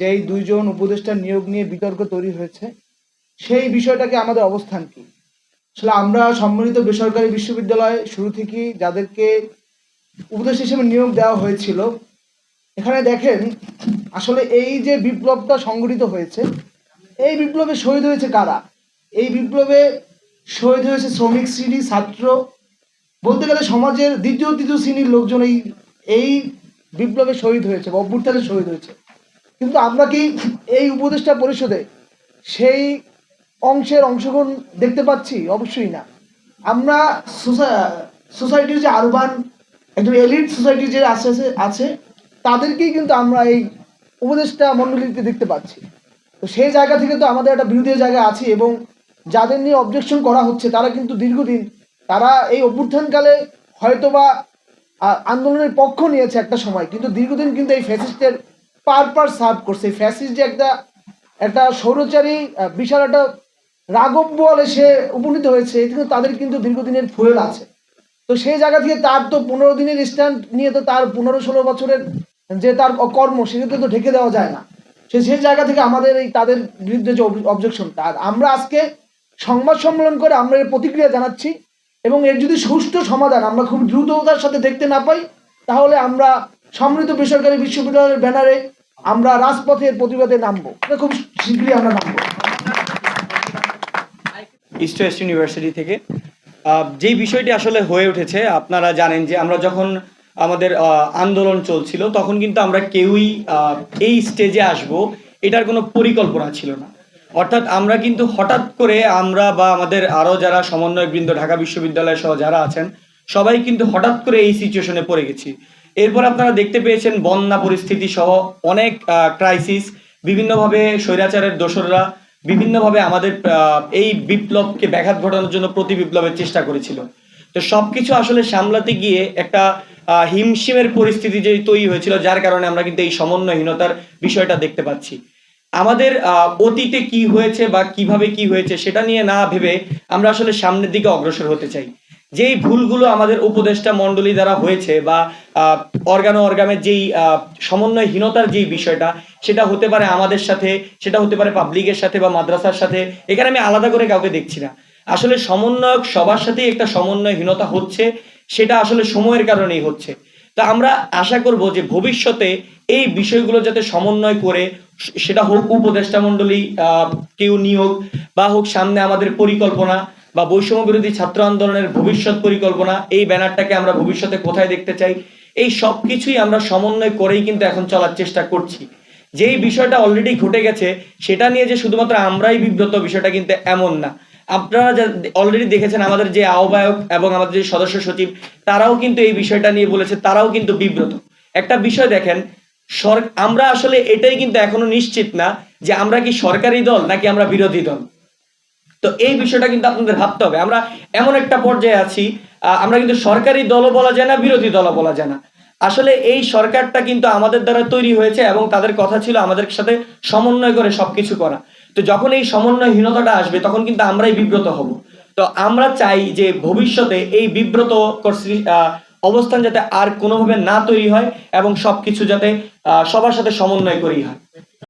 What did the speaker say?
যেই দুইজন উপদেষ্টার নিয়োগ নিয়ে বিতর্ক তৈরি হয়েছে, সেই বিষয়টাকে আমাদের অবস্থান কি? আসলে আমরা সম্মিলিত বেসরকারি বিশ্ববিদ্যালয় শুরু থেকেই যাদেরকে উপদেষ্টা হিসেবে নিয়োগ দেওয়া হয়েছিল, এখানে দেখেন আসলে এই যে বিপ্লবটা সংগঠিত হয়েছে, এই বিপ্লবে শহীদ হয়েছে কারা? এই বিপ্লবে শহীদ হয়েছে শ্রমিক শ্রেণি ছাত্র, বলতে গেলে সমাজের দ্বিতীয়, তৃতীয় শ্রেণির লোকজন এই এই বিপ্লবে শহীদ হয়েছে বা অভ্যুত্থানে শহীদ হয়েছে। কিন্তু আমরা কি এই উপদেষ্টা পরিষদে সেই অংশের অংশগ্রহণ দেখতে পাচ্ছি? অবশ্যই না। আমরা সোসাইটির যে আরবান একজন এলিট সোসাইটি যে আছে আছে তাদেরকেই কিন্তু আমরা এই উপদেষ্টা মণ্ডলীতে দেখতে পাচ্ছি। তো সেই জায়গা থেকে তো আমাদের একটা বিরোধী জায়গা আছে এবং যাদের নিয়ে অবজেকশন করা হচ্ছে, তারা কিন্তু দীর্ঘদিন, তারা এই অভ্যুত্থানকালে হয়তোবা আন্দোলনের পক্ষ নিয়েছে একটা সময়, কিন্তু দীর্ঘদিন কিন্তু এই ফ্যাসিস্টের পার পার সার্ভ করছে। ফ্যাসিস্ট যে একটা একটা সৌরচারী বিশাল একটা রাগব বলে সে উপনীত হয়েছে কিন্তু তাদের কিন্তু দীর্ঘদিনের ফুয়েল আছে। তো সেই জায়গা থেকে তার তো পনেরো দিনের স্ট্যান্ড নিয়ে তো তার পনেরো ষোলো বছরের যে তার কর্ম সেটাকে তো ঢেকে দেওয়া যায় না। সে, সেই জায়গা থেকে আমাদের এই তাদের বিরুদ্ধে যে অবজেকশনটা, আর আমরা আজকে সংবাদ সম্মেলন করে আমরা এর প্রতিক্রিয়া জানাচ্ছি, এবং এর যদি সুষ্ঠু সমাধান আমরা খুব দ্রুততার সাথে দেখতে না পাই, তাহলে আমরা সমৃদ্ধ বেসরকারি বিশ্ববিদ্যালয়ের ব্যানারে আমরা রাজপথের প্রতিবাদে নামবো। খুব শীঘ্রই আমরা নামবো। ইস্ট ওয়েস্ট ইউনিভার্সিটি থেকে। যেই বিষয়টি আসলে হয়ে উঠেছে, আপনারা জানেন যে আমরা যখন আমাদের আন্দোলন চলছিল, তখন কিন্তু আমরা কেউই এই স্টেজে আসব, এটার কোনো পরিকল্পনা ছিল না। অর্থাৎ আমরা কিন্তু হঠাৎ করে আমরা বা আমাদের আরও যারা সমন্বয়বৃন্দ, ঢাকা বিশ্ববিদ্যালয় সহ যারা আছেন, সবাই কিন্তু হঠাৎ করে এই সিচুয়েশনে পড়ে গেছি। এরপর আপনারা দেখতে পেয়েছেন বন্যা পরিস্থিতি সহ অনেক ক্রাইসিস বিভিন্নভাবে স্বৈরাচারের দোসররা বিভিন্নভাবে আমাদের এই বিপ্লবকে ব্যাঘাত ঘটানোর জন্য প্রতি বিপ্লবের চেষ্টা করেছিল। তো সবকিছু আসলে সামলাতে গিয়ে একটা হিমশিমের পরিস্থিতি যে তৈরি হয়েছিল, যার কারণে আমরা কিন্তু এই সমন্বয়হীনতার বিষয়টা দেখতে পাচ্ছি। আমাদের অতীতে কি হয়েছে বা কীভাবে কি হয়েছে সেটা নিয়ে না ভেবে আমরা আসলে সামনের দিকে অগ্রসর হতে চাই। যেই ভুলগুলো আমাদের উপদেষ্টা মণ্ডলী দ্বারা হয়েছে বা অর্গানো অর্গামের যেই সমন্বয়হীনতার যেই বিষয়টা সেটা হতে পারে আমাদের সাথে সেটা হতে পারে পাবলিকের সাথে বা মাদ্রাসার সাথে এখানে আমি আলাদা করে কাউকে দেখছি না। আসলে সমন্বয়ক সবার সাথেই একটা সমন্বয়হীনতা হচ্ছে সেটা আসলে সময়ের কারণেই হচ্ছে। তা আমরা আশা করব যে ভবিষ্যতে এই বিষয়গুলো যাতে সমন্বয় করে সেটা হোক উপদেষ্টা মণ্ডলী আহ, কেউ নিয়োগ বা হোক সামনে আমাদের পরিকল্পনা বা বৈষম্য বিরোধী ছাত্র আন্দোলনের ভবিষ্যৎ পরিকল্পনা, এই ব্যানারটাকে আমরা ভবিষ্যতে কোথায় দেখতে চাই, এই সব কিছুই আমরা সমন্বয় করেই কিন্তু এখন চলার চেষ্টা করছি। যেই বিষয়টা অলরেডি ঘটে গেছে, সেটা নিয়ে যে শুধুমাত্র আমরাই বিব্রত বিষয়টা কিন্তু এমন না। আপনারা অলরেডি দেখেছেন আমাদের যে আহ্বায়ক এবং আমাদের যে সদস্য সচিব, তারাও কিন্তু এই বিষয়টা নিয়ে বলেছে, তারাও কিন্তু বিব্রত। একটা বিষয় দেখেন, সর আমরা আসলে এটাই কিন্তু এখনও নিশ্চিত না যে আমরা কি সরকারি দল নাকি আমরা বিরোধী দল। তো এই বিষয়টা কিন্তু আপনাদের ভাবতে হবে। আমরা এমন একটা পর্যায়ে আছি আমরা কিন্তু সরকারি দলও বলা যায় না, বিরোধী দলও বলা যায় না। আসলে এই সরকারটা কিন্তু আমাদের দ্বারা তৈরি হয়েছে এবং তাদের কথা ছিল আমাদের সাথে সমন্বয় করে সবকিছু করা। তো যখন এই সমন্বয়হীনতাটা আসবে, তখন কিন্তু আমরাই বিব্রত হব। তো আমরা চাই যে ভবিষ্যতে এই বিব্রত অবস্থান যাতে আর কোনোভাবে না তৈরি হয় এবং সবকিছু যাতে সবার সাথে সমন্বয় করেই হয়।